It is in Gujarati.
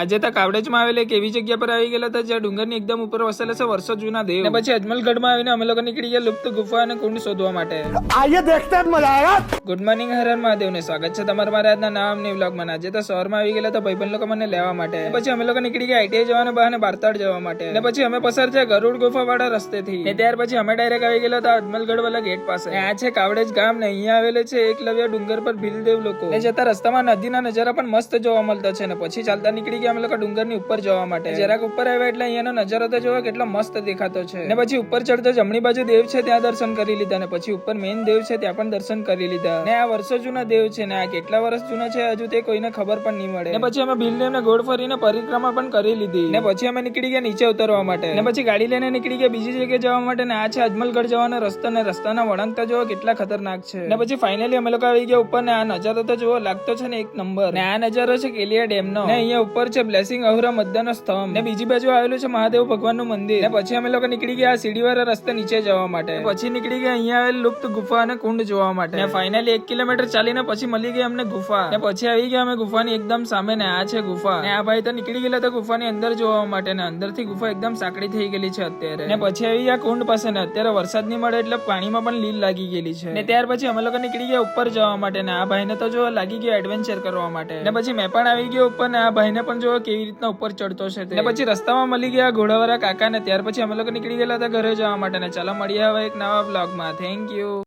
આજે તો કાવડેજમાં આવેલા એક એવી જગ્યા પર આવી ગયેલા હતા જ્યાં ડુંગરની એકદમ ઉપર વસેલા છે વર્ષો જૂના દેવ. પછી અજમલગઢમાં આવીને અમે લોકો નીકળી ગયા લુપ્ત ગુફા અને કુંડ શોધવા માટે. આજે દેખતા મજા આયા ગુડ મોર્નિંગ હરણ મહાદેવને સ્વાગત છે તમારા મારા આજના નામ ને વ્લોગમાં. આજે તો શહેરમાં આવી ગયેલા તો ભાઈબંધ લોકો મને લેવા માટે. પછી અમે લોકો નીકળી ગયા આઈટીઆઈ જવાના બહાને બારતાડ જવા માટે. અને પછી અમે પસાર થયા ગરુડ ગુફા વાળા રસ્તેથી. ને ત્યાર પછી અમે ડાયરેક્ટ આવી ગયેલા હતા અજમલગઢ વાળા ગેટ પાસે આ છે કાવડેજ ગામ ને અહીંયા આવેલે છે એકલવ્ય ડુંગર પર ભીલદેવ લોકો. એ જતા રસ્તામાં નદીના નજારા પણ મસ્ત જોવા મળતા છે. ને પછી ચાલતા નીકળી ગયા અમે લોકો ડુંગરની ઉપર જવા માટે. જરાક ઉપર આવ્યા એટલે અહીંયાનો નજારો તો જોવા કેટલો મસ્ત દેખાતો છે. ને પછી ઉપર ચડતો જમણી બાજુ દેવ છે ત્યાં દર્શન કરી લીધા ને પછી ઉપર મેઇન દેવ છે ત્યાં પણ દર્શન કરી લીધા. ને આ વર્ષો જૂના દેવ છે ને આ કેટલા વર્ષ જૂના છે હજુ તે કોઈને ખબર પણ નહીં મળે. ને પછી અમે ભીલદેવને ગોળ ફરીને પરિક્રમા પણ કરી લીધી. ને પછી અમે નીકળી ગયા નીચે ઉતરવા માટે. ને પછી ગાડી લઈને નીકળી ગયા બીજી જગ્યાએ જવા માટે ને આ છે અજમલગઢ જવાનો રસ્તો ને રસ્તાના વળાંક તો જોવો કેટલા ખતરનાક છે. ને પછી ફાઇનલી અમે લોકો આવી ગયા ઉપર ને આ નજારો તો જોવો લાગતો છે ને એક નંબર. ને આ નજારો છે કેલિયા ડેમ નો ને અહીંયા ઉપર છે બ્લેસિંગ અહુરા મદ્દાનો સ્તંભ. ને બીજી બાજુ આવેલું છે, મહાદેવ ભગવાનનું મંદિર. ને પછી અમે લોકો નીકળી ગયા સીડીવાળા રસ્તે નીચે જવા માટે. પછી નીકળી ગયા અહીંયા આવેલ લુપ્ત ગુફા અને કુંડ જોવા માટે. ને ફાઇનલી એક કિલોમીટર ચાલીને પછી મળી ગઈ અમને ગુફા. ને પછી આવી ગયા અમે ગુફાની એકદમ સામે ને આ છે ગુફા. ને આ ભાઈ તો નીકળી ગયેલા તો ગુફાની અંદર જોવા માટે ને અંદરથી ગુફા એકદમ સાંકડી થઈ ગયેલી છે અત્યારે. ને પછી આવી ગયા કુંડ પાસે ને અત્યારે વરસાદ નહીં મળે એટલે પાણીમાં પણ લીલ લાગી ગયેલી છે. ને ત્યાર પછી અમે લોકો નીકળી ગયા ઉપર જવા માટે ને આ ભાઈને તો જો લાગી ગયો એડવેન્ચર કરવા માટે. ને પછી મેં પણ આવી ગયો ઉપર ને આ ભાઈને પણ જો કેવી રીતના ઉપર ચડતો છે તે. પછી રસ્તામાં મળી ગયા ઘોડાવાળા કાકા ને ત્યાર પછી અમે લોકો નીકળી ગયેલા હતા ઘરે જવા માટે ચાલો મળીએ હવે એક નવા બ્લોગમાં થેન્ક યુ